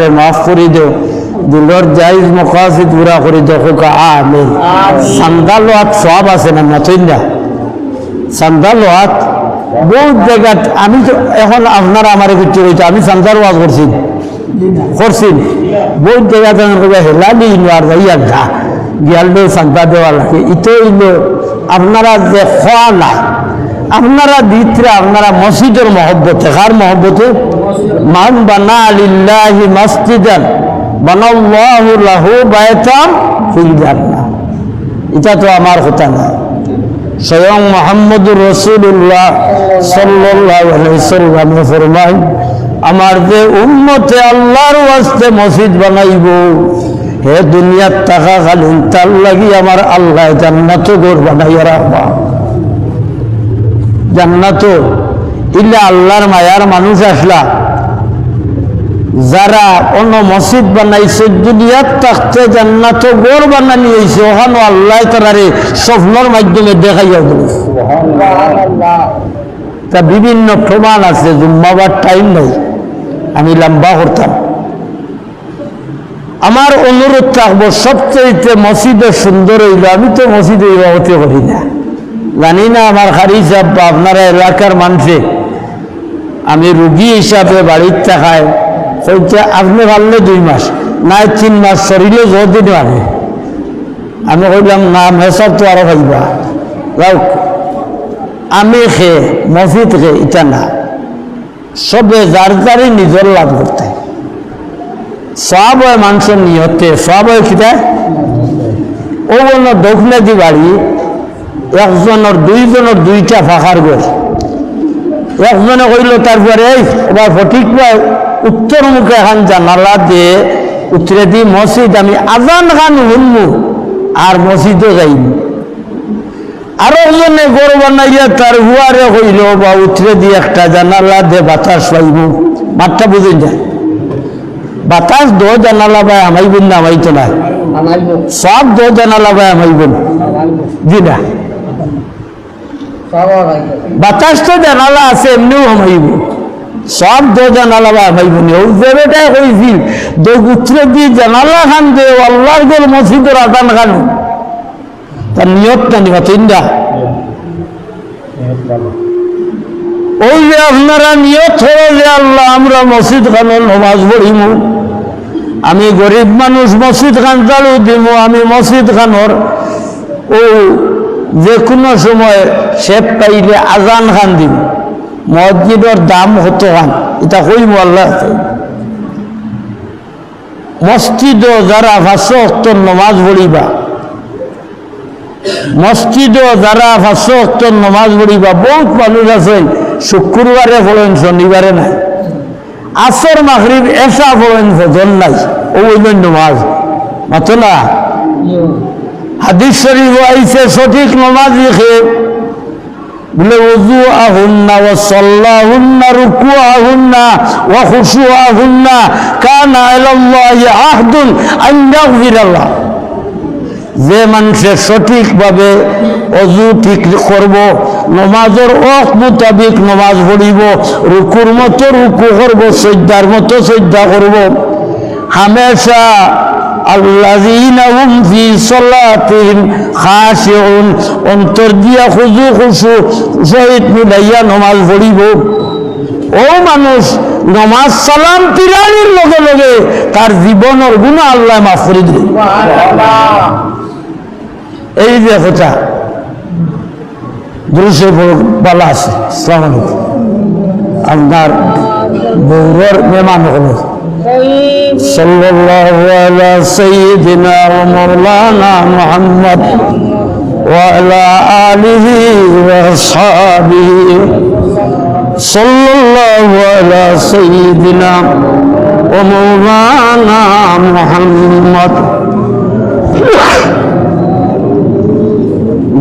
গুণারে মাফ করে দেও। দিলর জাইজ মকাসিদ পুরা করে দেও হোক আমিন। সান্দাল হাত সব আছে না নতুন সান্দাল হাত বহুত জায়গাত আমি এখন আপনারা আমার কিছু রয়েছে আমি সান্দাল ওয়াজ করছি। করছি। বহুত জায়গাতে হেলালি আর ভাইয়া ঘা গিয়ালবে সান্তা দেওয়া লাগে। ইতো ইলো আপনারা যে খোয়া না আপনারা ভিতরে আপনারা মসজিদের মহব্বতে, কার মহব্বতে? মান বানা আলিল্লাহি মসজিদান, বানাল্লাহু লাহু বায়তাম ফিল জান্নাহ। এটা তো আমার কথা না। স্বয়ং মোহাম্মদুর রসুল্লাহ সাল্লাম ফরমাই আমার যে উন্মতে আল্লাহর ওয়াস্তে মসজিদ বানাইব, হে দুনিয়ার টাকা খালিন তার লাগি আমার আল্লাহ জান্নাত গোর বানাইয়া রাখবা। জান্নাত ইল্লা আল্লাহর মায়ার মানুষ আসলা। যারা অন্য মসজিদ বানাইছে, দুনিয়ার থাকতে জান্নাত গোর বানানি হয়েছে ওখানে আল্লাহ তারারে স্বপ্নর মাধ্যমে দেখাইয়া দিল তা বিভিন্ন প্রমাণ আছে, জুম্মাবার টাইম নাই, আমি লম্বা করতাম। আমার অনুরোধ থাকব সবচেয়ে মসজিদে সুন্দর হইল, আমি তো মসজিদে ইবাদতে করি না। জানি না আমার খারি বা আপনারা এলাকার মানুষে। আমি রুগী হিসাবে বাড়ির থাকায় বলছে আপনি পারলে দুই মাস, নাই তিন মাস শরীরে দিন আগে আমি কইলাম, না মেসব তো আরও ভাইবা যাও, আমি খে মসজিদ খে, এটা না। সবে যার যারই নিজের লাভ করতে। সব মানুষের নিয়তে, সব হয় কিতা ও বলল দক্ষিণাদি বাড়ি একজনের দুইজনের দুইটা ফাঁকার গোল একজনে কইল তারপরে এই এবার সঠিক পায় উত্তর মুখে এখন জানালা দিয়ে উত্তরে দি মসজিদ আমি আজান খান শুনব আর মসজিদও যাইনি আরও একজনে গড় বানাইয়া তার হুয়ারে হইল বা উত্তরে দিয়ে একটা জানালা দিয়ে বাতাস পাইব মাঠটা বুঝে যায় বাতাস দো জানালা বাই আমাইবেন না আমাইতো না? সব দো জানালা বাই আমাইবেন। জি না? বাতাস তো জানালা আছে, এমনিও হামাইব সব দো জানালা বা হামাইব নি। ওই জেবেটাই হয়েছিল দো গুত্রে দিয়ে জানালা খান দে আল্লাহর গোল মসজিদের আদান খান। তার নিয়ত না নিবা, তিনটা। ওই যে আপনারা নিয়ত হলো যে আল্লাহ, আমরা মসজিদ খানোর নমাজ পড়িমু। আমি গরিব মানুষ মসজিদ খান চালু দিব আমি মসজিদ খানোর ও যে কোনো সময় শেপ পাইলে আজান খান দিব মসজিদের দাম হতো খান। এটা কইব আল্লাহ মসজিদ যারা ভাষ্য অক্তর নমাজ পড়িবা মসজিদ যারা ভাষ্য অক্তর নমাজ পড়িবা বহুত মানুষ আছেন শুক্রবারে পড়েন শনিবারে নাই। আসর মাগরিব এসা পড়েন ফজর নাই। ও নমাজ। মাতো না হাদিস শরীফ আইছে, সঠিক নমাজ লিখে। বলে উজু আহুন্না ও সল্লাহুন্না রুকু আহুন্না ও খুশু আহুন্না কানা ইলাল্লাহি আহদুন আন ইয়াগফিরাল্লাহ। যে মানুষের সঠিকভাবে অজু ঠিক করব, নমাজের অক মোতাবিক নমাজ পড়িব, রুকুর মতো রুকু করব, সজ্জার মতো সজ্জা করব। হামেশা আল্লাযীনা হুম ফি সালাতিহিম খাশিউন অন্তর দিয়া খুজু খুশু সহিত মিলাইয়া নমাজ পড়িব। ও মানুষ নমাজ সালাম লগে লগে তার জীবনের গুণা আল্লাহ মাফ করে দিবে। এই যে কথা দুরুশে বলা আছে আপনার বৌরর মেহমান হলো। صلى الله على سيدنا ومولانا محمد وعلى آله وأصحابه صلى الله على سيدنا ومولانا محمد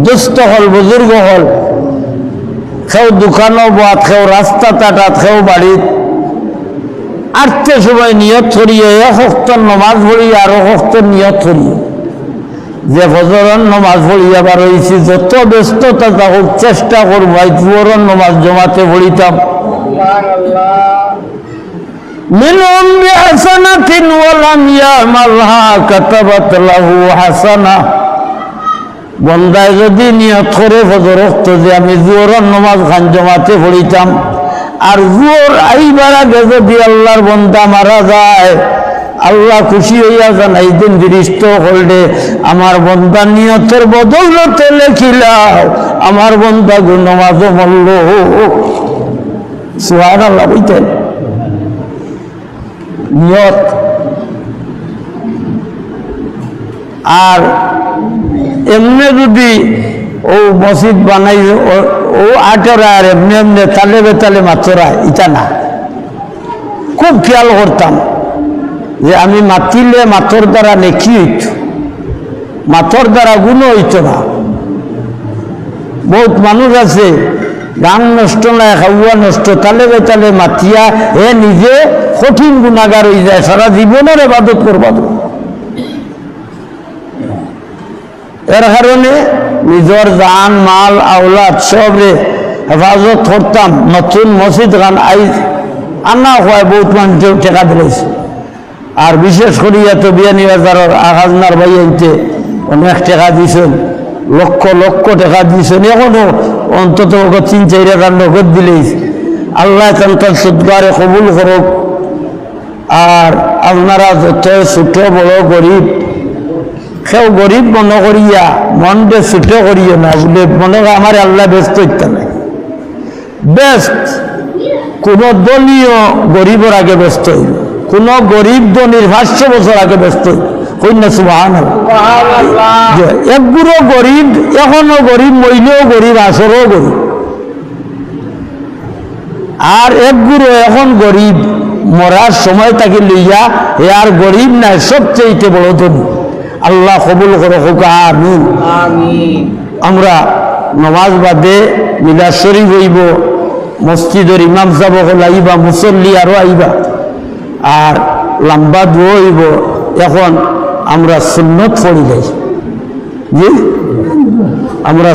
দুস্থ হল বুজুর্গ হল কেউ দোকানও বাদ কেউ রাস্তা তাটাত কেউ বাড়িত আটতে সময় নিয়ত ছড়িয়ে এক হস্তর নমাজ পড়িয়ে আরো হস্তর নিয়ত ছড়িয়ে যে ফজরন নমাজ পড়িয়া বার হয়েছি যত ব্যস্ততা থাকুক চেষ্টা করবো আই পুরন নমাজ জমাতে পড়িতাম منهم بحسنة ولم يعملها كتبت له حسنة বন্দায় যদি নিয়ত করে ফজরক্ত যে আমি জোরের নমাজ খান জমাতে পড়িতাম আর জোর আইবার আগে যদি আল্লাহর বন্দা মারা যায়, আল্লাহ খুশি হইয়া জানাই দিন দৃষ্ট করলে আমার বন্দা নিয়তের বদৌলতে লেখিলাও আমার বন্দা গো নমাজও মল্ল সুহান আল্লাহ বুঝতেন নিয়ত। আর এমনি যদি ও মসজিদ বানাই, ও- আটরা আর এমনি এমনি তালে বেতালে মাতরা ইটা না খুব খেয়াল করতাম যে আমি মাতিলে মাতর দ্বারা নেকি হইত মাতর দ্বারা গুণ হইত না বহুত মানুষ আছে গান নষ্ট না খাওয়া নষ্ট তালে বেতালে মাতিয়া হে নিজে কঠিন গুণাগার হয়ে যায়, সারা জীবনের এবাদত করবা তো। এর কারণে নিজের জান, মাল, আওলাদ সবরে হেফাজত করতাম। নতুন মসজিদ গান আই আনা হয় বহুত মানুষেও টেকা দিলেছে। আর বিশেষ করিয়া তো বিয়ানি বাজারের আহাজনার ভাই আনতে অনেক টাকা দিয়েছেন লক্ষ লক্ষ টাকা দিয়েছেন এখনও অন্তত তিন, চার হাজার নগদ দিলেই। আল্লাহ তান্তার সুদগারে কবুল করুক। আর আপনারা যত ছোট বড় গরিব সেও গরিব মনে করিয়া মনকে ছুটো করিও না বলে মনে আমার আল্লাহ ব্যস্ত ইত্যা নাই। ব্যস্ত। কোন দলীয় গরিবের আগে ব্যস্ত হইল কোন গরিব দনির পাঁচশো বছর আগে ব্যস্ত হইল কন্যা সুবাহান এক গুরো গরিব এখনও গরিব মহিলেও গরিব আসরও গরিব। আর এক গুরু এখন গরিব মরার সময় তাকে লইয়া এ আর গরিব নাই সবচেয়ে বড় ধনী। আল্লাহ কবুল করে হোক আমিন। আমরা নমাজ বাদে মিলা শরীফ হইব মসজিদের ইমাম সাহেব হল আইবা মুসল্লি আরও আইবা। আর লম্বা দুয়ো হইব এখন আমরা সুন্নত পড়ি যাই জি? আমরা